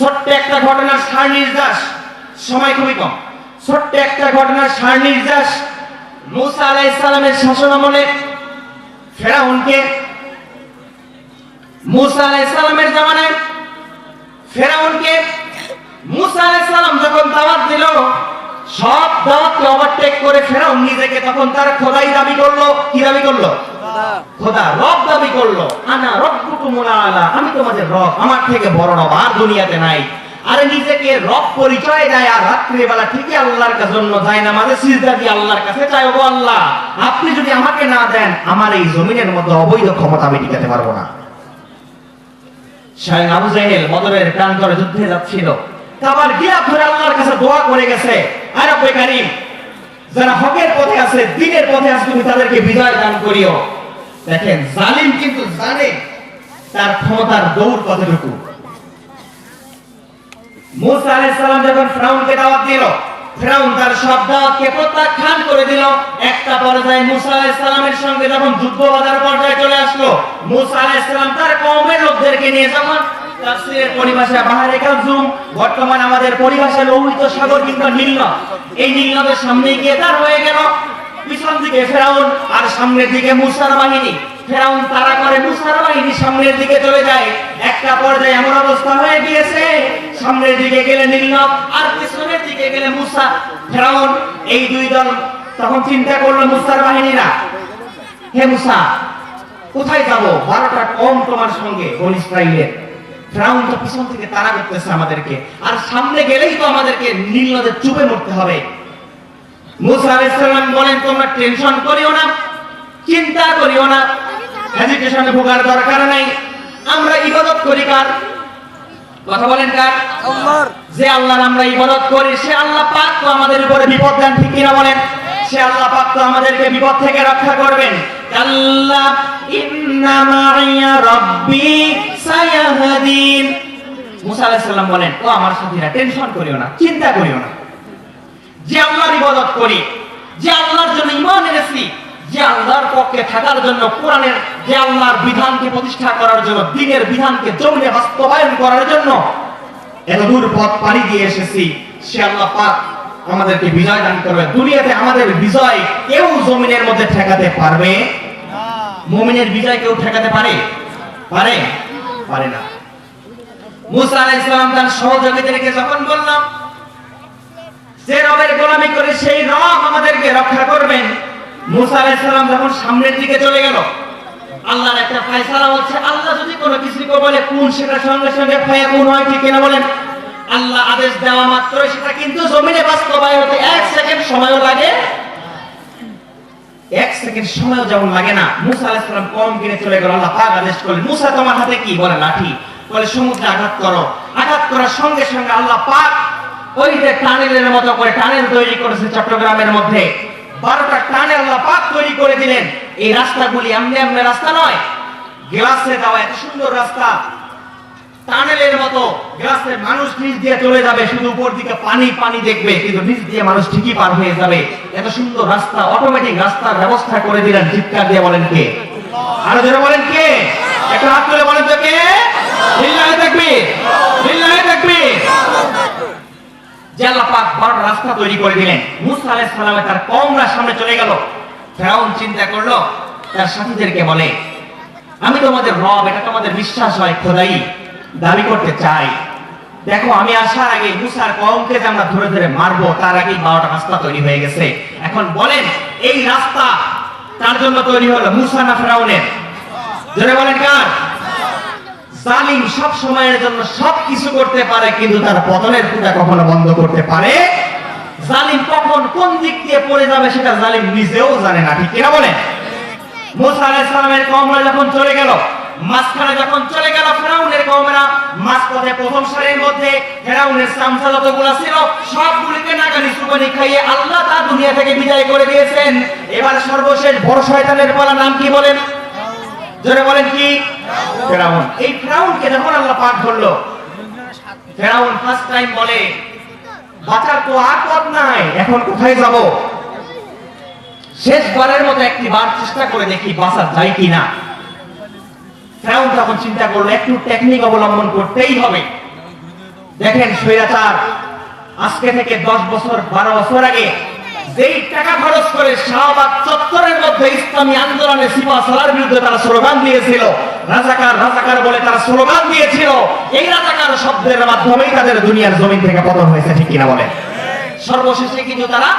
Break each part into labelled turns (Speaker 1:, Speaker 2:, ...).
Speaker 1: ছোট্ট একটা ঘটনার সার নির্যাস। সময় খুবই কম। ছোট্ট একটা ঘটনার সার নির্যাস মুসা আলাইহিস সালামের শাসন আমলে ফেরাউনকে মুসা আলাইহিস সালামের জামানায় ফেরাউনকে মুসা আলাইহিস সালাম যখন দাওয়াত দিল, সব দাওয়াতকে ওভারটেক করে ফেরাউন নিজেকে তখন তার খোদাই দাবি করল। কি দাবি করল? আর আপনি যদি আমাকে না দেন, আমার এই জমিনের মধ্যে অবৈধ ক্ষমতা আমি টিকাতে পারব না। বদরের প্রান্তরে যুদ্ধে যাচ্ছিল। গিয়া ধরে আল্লাহর কাছে দোয়া করে গেছে আর যারা হকের পথে আছে, দিনের পথে আছে, তুমি তাদেরকে বিজয় দান করিও। দেখেন, জালিম কিন্তু জানে তার ক্ষমতার দৌড় কতটুকু। মুসা যখন দাওয়াত দিল তার সব দাওয়াতকে প্রত্যাখ্যান করে দিল। একটা পর্যায়ে মুসা সঙ্গে যখন যুদ্ধ বাধার পর্যায়ে চলে আসলো, মুসা তার কওমের লোকদেরকে নিয়ে যখন তাফসীরের পরিভাষা বাহারে কাজুম বর্তমান আমাদের লোহিত সাগর নীল এই নীল সামনে গিয়ে তার হয়ে গেল। পিছন দিকে ফেরাউন আর সামনের দিকে মুসার বাহিনী। ফেরাউন তারা করে মুসার বাহিনী, সামনের দিকে চলে যায়। একটা পর্যায়ে এমন অবস্থা হয়ে গিয়েছে, সামনের দিকে গেলে নীলনদ আর পিছনের দিকে গেলে মুসা। ফেরাউন, এই দুই দল তখন চিন্তা করল মুসার বাহিনীরা, হে মুসা, কোথায় যাব? বারোটা কম তোমার সঙ্গে, বন ইসরাইলের। ফেরাউন তো পিছন থেকে তারা করতেছে আমাদেরকে। আর সামনে গেলেই তো আমাদেরকে নীল নদের চুপে মরতে হবে। মুসা বলেন তোমরা টেনশন করিও না চিন্তা করিও না। হেজিটেশনে ভোগার দরকার নাই। আমরা ইবাদত করি কার? কথা বলেন কার?
Speaker 2: আল্লাহর।
Speaker 1: যে আল্লাহর আমরা ইবাদত করি সে আল্লাহ পাক তো আমাদের উপরে বিপদ দেন ঠিক কিনা বলেন? সে আল্লাহ পাক তো আমাদেরকে বিপদ থেকে রক্ষা করবেন। আল্লাহ ইন্না মাইয়া রাব্বি সায়াহদিন। মুসা আলাইহিস সালাম বলেন ও আমার সাথীরা টেনশন করিও না চিন্তা করিও না। যে আল্লাহর ইবাদত করি, যে আল্লাহর জন্য ঈমান এনেছি, যে আল্লাহর পক্ষে থাকার জন্য কোরআনের, যে আল্লাহর বিধানকে প্রতিষ্ঠা করার জন্য, দিনের বিধানকে জমিনে বাস্তবায়ন করার জন্য এত দূর পথ পাড়ি দিয়ে এসেছি। সে আল্লাহ পাক আমাদেরকে বিজয় দান করবে। দুনিয়াতে আমাদের বিজয় কেউ জমিনের মধ্যে ঠেকাতে পারবে? মুমিনের বিজয় কেউ ঠেকাতে পারে? পারে? পারে না। মুসা আলাইহিস সালাম তার সহযোগীদেরকে যখন বললাম যে রবের গোলামি করে সেই রব আমাদেরকে রক্ষা করবেন। মুসা আলাইহিস সালাম যখন সামনের দিকে চলে গেল, আল্লাহর একটা ফয়সালা হচ্ছে, আল্লাহ যদি কোনো কিছুকে বলে, কোন সেটা সঙ্গে সঙ্গে ফায়া কোন হয় ঠিক কিনা বলেন? আল্লাহ আদেশ দেওয়া মাত্রই সেটা কিন্তু জমিনে বাস্তবায়ন হতে এক সেকেন্ড সময়ও লাগে। এক সেকেন্ড সময়ও যেমন লাগে না, মুসা আলাইহিস সালাম কম কিনে চলে গেল, আল্লাহ পাক আদেশ করলেন, মুসা, তোমার হাতে কি? বলে, লাঠি। বলে, সমুদ্রে আঘাত করো। আঘাত করার সঙ্গে সঙ্গে আল্লাহ পাক ওই যে টানেলের মতো করে টানেল তৈরি করেছে চট্টগ্রামের মধ্যে। বারোটা টানেল আল্লাহ তৈরি করে দিলেন। এই রাস্তাগুলি এমনি এমনি রাস্তা নয় গ্লাসে দেওয়া এত সুন্দর রাস্তা। টানেলের মতো মানুষ নিচ দিয়ে চলে যাবে, শুধু উপর দিকে পানি পানি দেখবে, কিন্তু নিচ দিয়ে মানুষ ঠিকই পার হয়ে যাবে। এত সুন্দর রাস্তা অটোমেটিক রাস্তার ব্যবস্থা করে দিলেন দিয়ে বলেন কে? আরও জোরে বলেন কে? একটা হাত তুলে বলেন তো কে? লিল্লাহি যে আল্লাহ বারোটা রাস্তা তৈরি করে দিলেন। মুসা আলাইহিস তার কমরা সামনে চলে গেল। ফেরাউন চিন্তা করল, তার সাথীদেরকে বলে, আমি তোমাদের রব, এটা তোমাদের বিশ্বাস হয়, খোদাই, দাবি করতে চাই। দেখো, আমি আসার আগে মুসার কমকে যে আমরা ধরে ধরে মারবো, তার আগেই বারোটা রাস্তা তৈরি হয়ে গেছে। এখন বলেন, এই রাস্তা তার জন্য তৈরি হলো, মুসা না ফেরাউনের? জোরে বলেন কার? জালিম সব সময়ের জন্য সব কিছু করতে পারে, কিন্তু তার পতনের পূজা কখনো বন্ধ করতে পারে। জালিম কখন কোন দিক দিয়ে পড়ে যাবে সেটা জালিম নিজেও জানে না, ঠিক কিনা সালামের কওমরা যখন চলে গেল, মাঝখানে যখন চলে গেল ফেরাউনের মাঝপথে প্রথম সারির মধ্যে ফেরাউনের যতগুলো ছিল, সবগুলিকে খাইয়ে আল্লাহ তার দুনিয়া থেকে বিদায় করে দিয়েছেন। এবার সর্বশেষ বড় শয়তানের বলা নাম কি বলেন? জোরে বলেন কি? ফেরাউন। এই ফেরাউনকে যখন আল্লাহ পাক ধরলো, ফেরাউন ফার্স্ট টাইম বলে, বাঁচার তো আর পথ নাই, এখন কোথায় যাব? শেষবারের মতো একটি বার চেষ্টা করে দেখি বাঁচা যায় কিনা। ফেরাউন তখন চিন্তা করল, একটু টেকনিক অবলম্বন করতেই হবে। দেখেন স্বৈরাচার, আজকে থেকে দশ বছর, বারো বছর আগে যেই টাকা খরচ করে শাহবাগ চত্বরের ইসলামী আন্দোলনে সিপা সালার বিরুদ্ধে তারা স্লোগান দিয়েছিল। রাজাকার রাজাকার বলে তারা স্লোগান দিয়েছিল। এই রাজাকার শব্দের মাধ্যমেই তাদের দুনিয়ার জমিন থেকে পতন হয়েছে, ঠিক কিনা বলে সর্বশেষে কিন্তু তারা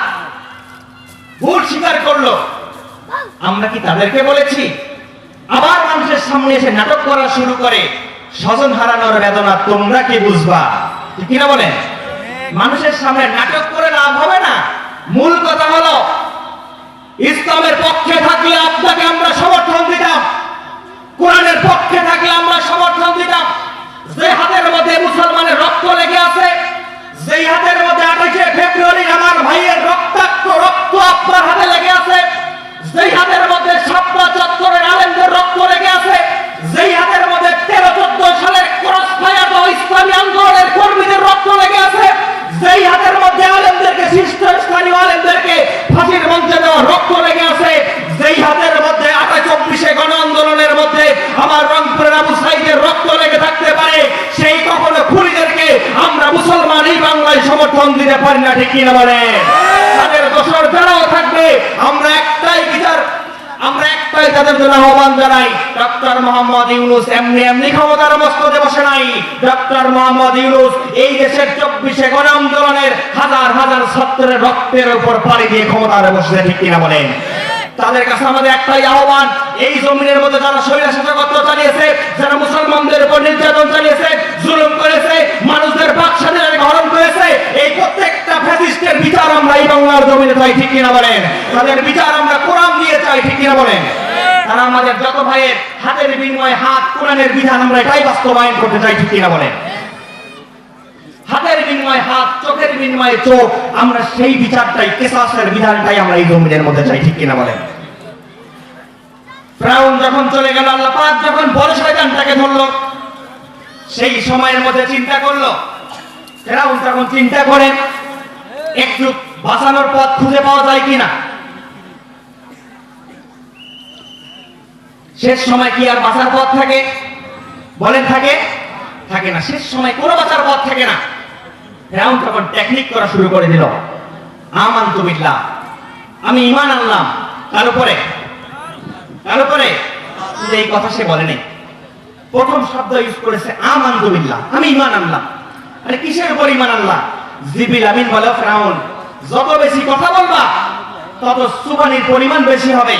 Speaker 1: ভুল স্বীকার করল। আমরা কি তাদেরকে বলেছি? আবার মানুষের সামনে এসে নাটক করা শুরু করে। স্বজন হারানোর বেদনা তোমরা কি বুঝবা? কিনা বলেন? মানুষের সামনে নাটক করে লাভ হবে না। মূল কথা হলো ইসলামের পক্ষে থাকলে আপনাকে আমরা সমর্থন দিতাম। কোরআনের পক্ষে থাকলে আমরা সমর্থন দিতাম। যে হাতের মধ্যে মুসলমানের রক্ত লেগে আছে। যেই হাতের মধ্যে আঠাশে ফেব্রুয়ারি আমার ভাইয়ের রক্তাক্ত রক্ত আপনার হাতে লেগে আছে। যেই হাতের মধ্যে সাপ্তাহ চত্বরের আলেমদের রক্ত লেগে আছে যেই হাতের মধ্যে তেরো চোদ্দ সালের ক্রস ফায়ার বা ইসলামী আন্দোলনের কর্মীদের রক্ত লেগে আছে যেই হাতের মধ্যে আলেমদেরকে শীর্ষস্থানীয় আলেমদেরকে ফাঁসির মঞ্চে দেওয়া রক্ত লেগে আছে যেই হাতের মধ্যে আটা চব্বিশে গণ আন্দোলনের মধ্যে আমার রংপুরের আবু সাইদের রক্ত লেগে থাকতে পারে সেই কখনো খুনিদেরকে আমরা মুসলমান এই বাংলায় সমর্থন দিতে পারি না ঠিক কিনা বলে তাদের দোষর যারাও থাকবে, আমরা একটাই বিচার, আমরা একটাই তাদের জন্য আহ্বান জানাই। ডক্টর মোহাম্মদ ইউনুস এমনি এমনি ক্ষমতার মস্তদে বসে নাই। ডক্টর মোহাম্মদ ইউনুস এই দেশের চব্বিশে গণ আন্দোলনের হাজার হাজার ছাত্রের রক্তের উপর পাড়ি দিয়ে ক্ষমতার বসে ঠিক কিনা বলেন? তাদের কাছে আমাদের একটাই আহ্বান, এই জমিনের মধ্যে যারা স্বৈরাশাসকত্ব চালিয়েছে, যারা মুসলমানদের উপর নির্যাতন চালিয়েছে জুলুম করেছে মানুষদের বাক স্বাধীনতাকে হরণ করেছে এই প্রত্যেকটা ফ্যাসিস্টের বিচার আমরা এই বাংলার জমিনে চাই ঠিক কিনা বলেন তাদের বিচার আমরা কোরআন দিয়ে চাই ঠিক কিনা বলেন তারা আমাদের যত ভাইয়ের হাতের বিনিময়ে হাত কোরআনের বিধান আমরা এটাই বাস্তবায়ন করতে চাই, ঠিক কিনা বলেন? হাতের বিনিময়ে হাত, চোখের বিনিময়ে চোখ, আমরা সেই বিচারটাই, কেসাসের বিধানটাই আমরা এই জমিনের মধ্যে চাই, ঠিক কিনা ফ্রাউন যখন চলে গেল, আল্লাহ পাক যখন বড় ধরলো, সেই সময়ের মধ্যে চিন্তা করল। চিন্তা একটু বাঁচানোর পথ খুঁজে পাওয়া যায় কিনা? শেষ সময় কি আর বাঁচার পথ থাকে? বলেন থাকে? থাকে না। শেষ সময় কোনো বাঁচার পথ থাকে না। ফেরাউন তখন টেকনিক করা শুরু করে দিল। আমান বিল্লাহ। আমি ইমান আনলাম। তার উপরে? তার উপরে? এই কথা সে বলেনি প্রথম শব্দ ইউজ করেছে আমান বিল্লাহ। আমি ইমান আনলাম। আরে কিসের উপর ইমান আনলাম জিবিল আমিন বলে ফেরাউন, যত বেশি কথা বলবা, তত সুবানির পরিমাণ বেশি হবে।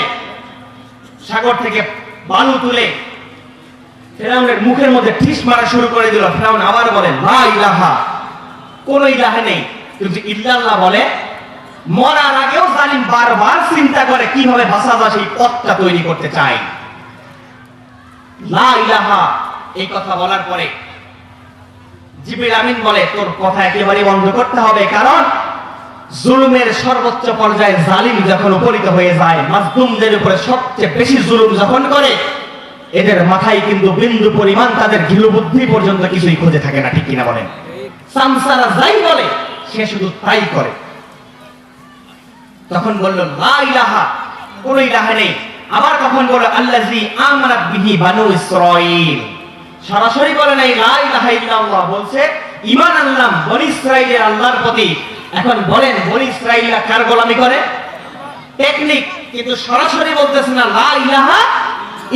Speaker 1: সাগর থেকে বালু তুলে ফেরাউনের মুখের মধ্যে ঠিস মারা শুরু করে দিল। ফেরাউন আবার বলেন লা ইলাহা। কোন ইলাহা নেই। কিন্তু ইল্লাল্লাহ বলে, মরার আগেও জালিম বারবার চিন্তা করে কীভাবে ভাষা সেই পথটা তৈরি করতে চায়। লা ইলাহা, এই কথা বলার পরে জিবির আমিন বলে, তোর কথা একেবারে বন্ধ করতে হবে। কারণ জুলুমের সর্বোচ্চ পর্যায়ে জালিম যখন উপনীত হয়ে যায়, মাজলুমদের উপরে সবচেয়ে বেশি জুলুম যখন করে এদের মাথায় কিন্তু বিন্দু পরিমাণ তাদের ঘিলু বুদ্ধি পর্যন্ত কিছুই খুঁজে থাকে না, ঠিক কিনা বলেন? সামসারা যাই বলে, সে শুধু তাই করে। তখন কোন ইলাহা নেই। আবার তখন বলল বিহি বানু সরাসরি বলে নাই বলছে বনি আল্লাহর প্রতি। এখন বলেন, বনি ইসরাইলরা কার গোলামি করে? টেকনিক কিন্তু সরাসরি বলতেছে না, লা ইলাহা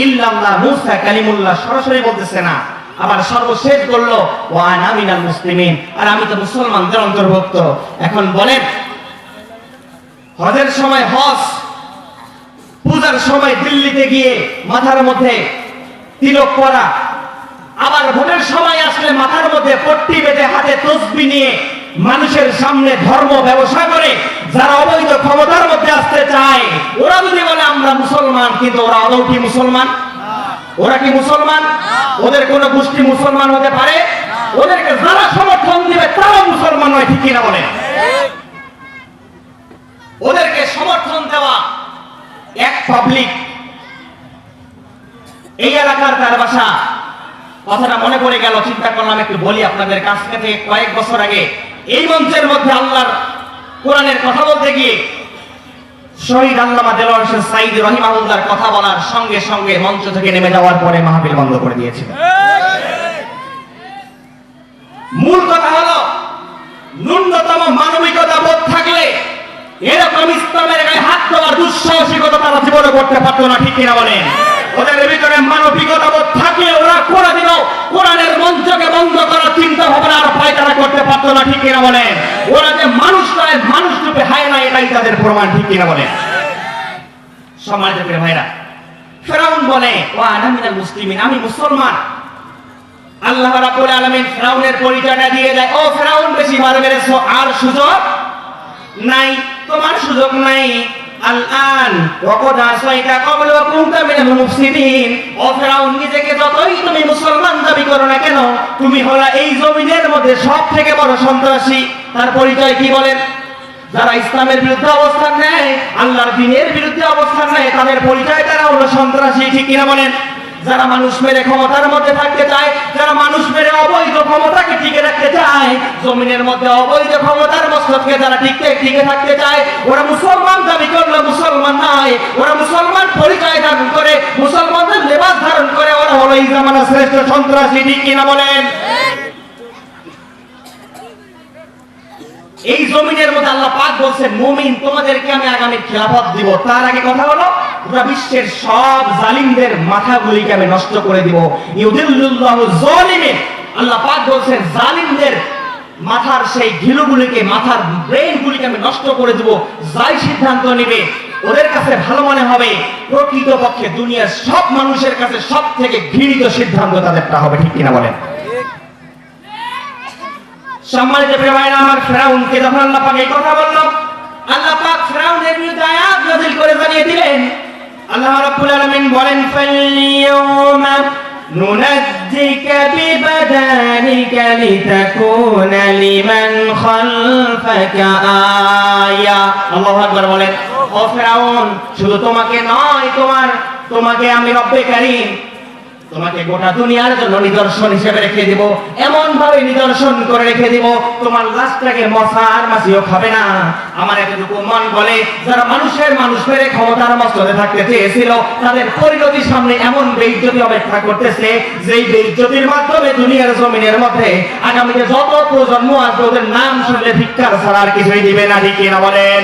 Speaker 1: ইল্লাল্লাহ মুসা কালিমুল্লাহ সরাসরি বলতেছে না। আবার সর্বশেষ ওয়ান আমিনাল মুসলিমিন। আর আমি তো মুসলমানদের অন্তর্ভুক্ত। এখন বলেন, হজের সময় হজ, পূজার সময় দিল্লিতে গিয়ে মাথার মধ্যে তিলক করা আবার ভোটের সময় আসলে মাথার মধ্যে পট্টি বেঁধে হাতে তসবি নিয়ে মানুষের সামনে ধর্ম ব্যবসা করে যারা অবৈধ ক্ষমতার মধ্যে আসতে চায়, ওরা যদি বলে আমরা মুসলমান, কিন্তু ওরা আদৌ কি মুসলমান? ওরা কি মুসলমান? ওদের কোন গোষ্ঠী মুসলমান হতে পারে? ওদেরকে যারা সমর্থন দিবে, তারাও মুসলমান নয়, ঠিক কিনা বলে ওদেরকে সমর্থন দেওয়া এক পাবলিক এই এলাকার তার বাসা। কথাটা মনে পড়ে গেল, চিন্তা করলাম একটু বলি আপনাদের কাছ থেকে, কয়েক বছর আগে এই মঞ্চের মধ্যে আল্লাহর কোরআনের কথা বলতে গিয়ে শহীদ আল্লামা দেলোয়ার হোসেন সাইদ রহিমাহুল্লাহর কথা বলার সঙ্গে সঙ্গে মঞ্চ থেকে নেমে যাওয়ার পরে মাহফিল বন্ধ করে দিয়েছিল। মূল কথা হলো, ন্যূনতম মানবিকতা বোধ থাকলে এরকম ইসলামের গায়ে হাত তোলার দুঃসাহসিকতা তারা জীবনে করতে পারত না, ঠিক কিনা বলেন? ওদের ভিতরে মানবিকতা বোধ থাকলে ওরা করে দিল কোরআনের মঞ্চকে বন্ধ করার চিন্তা ভাবনা আর পায় তারা করতে পারত না, ঠিক কিনা বলেন? ওরা যে এটাই তাদের প্রমাণ ঠিক কিনা বলেন? সমাজের ভাইরা, ফেরাউন বলে ও আনামিনা আমি মুসলমান। আল্লাহ রাব্বুল আলামিন ফেরাউনের পরিচয়টা দিয়ে দেয়, ও ফেরাউন, বেশি মার মেরেছো, আর সুযোগ নাই, তোমার সুযোগ নাই। আলআন, ওয়াকাদ আসাইতা ক্বাবলা কুনতা মিনাল মুফসিদিন। ও ফেরাউন, নিজেকে যতই তুমি মুসলমান দাবি করো না কেন, তুমি হলা এই জমিনের মধ্যে সব থেকে বড় সন্ত্রাসী। তার পরিচয় কি বলেন? যারা ইসলামের বিরুদ্ধে অবস্থান নেয়, আল্লাহর দিনের বিরুদ্ধে অবস্থান নেয়, তাদের পরিচয় তারা হলো সন্ত্রাসী, ঠিক কিনা বলেন? যারা মানুষ মেরে ক্ষমতার মধ্যে থাকতে চায়, যারা মানুষ মেরে অবৈধ ক্ষমতাকে টিকে রাখতে চায়, জমিনের মধ্যে অবৈধ ক্ষমতার মস্তকে যারা টিকে টিকে থাকতে চায়, ওরা মুসলমান দাবি করলে মুসলমান নয়, ওরা মুসলমান পরিচয় ধারণ করে, মুসলমানদের লেবাস ধারণ করে, ওরা হলো এই শ্রেষ্ঠ সন্ত্রাসী, ঠিক কিনা বলেন? এই জমিনের মধ্যে আল্লাহ পাক বলছেন, মুমিন, তোমাদেরকে আমি আগামী খেলাফত দিব। তার আগে কথা হলো, পুরো বিশ্বের সব জালিমদের মাথাগুলিকে আমি নষ্ট করে দিব। ইউদিল্লুল্লাহু যালিমিন। আল্লাহ পাক বলছেন, জালিমদের মাথার সেই ঘিলুগুলিকে, মাথার ব্রেন গুলিকে আমি নষ্ট করে দিব। যাই সিদ্ধান্ত নেবে, ওদের কাছে ভালো মনে হবে। প্রকৃত পক্ষে দুনিয়ার সব মানুষের কাছে সব থেকে ঘৃণিত সিদ্ধান্ত তাদেরটা হবে। ঠিক কিনা বলেন? সম্মানিত ভাইরা, আমার ফেরাউনকে যখন আল্লাহ পাক এই কথা বলল, আল্লাহ পাক ফেরাউনের বিরুদ্ধে আয়াত নাযিল করে জানিয়ে দিলেন, আল্লাহ রাব্বুল আলামিন বলেন ফাল-ইয়াওমা নুনাজ্জিকা বিবাদানিকা লিতাকুনা লিমান খালফাকা আয়া। আল্লাহু আকবার বলেন, ও ফেরাউন, শুধু তোমাকে নয়, তোমার, তোমাকে আমি রব্বে কারীম তোমাকে গোটা দুনিয়ার জন্য নিদর্শন হিসেবে রেখে দিব। এমন ভাবে নিদর্শন করে রেখে দিব, তোমার লাশটাকে মশার মাছিও খাবে না। আমার এতটুকু মন বলে, যারা মানুষের মানুষ মেরে ক্ষমতার মস্তদে থাকতে চেয়েছিল, তাদের পরিণতির সামনে এমন বেইজ্জতি অপেক্ষা করতেছে, যেই বেইজ্জতির মাধ্যমে দুনিয়ার জমিনের মধ্যে আগামীতে যত প্রজন্ম আসবে, ওদের নাম শুনলে ভিক্ষার ছাড়া আর কিছুই দিবে না, ঠিক না বলেন?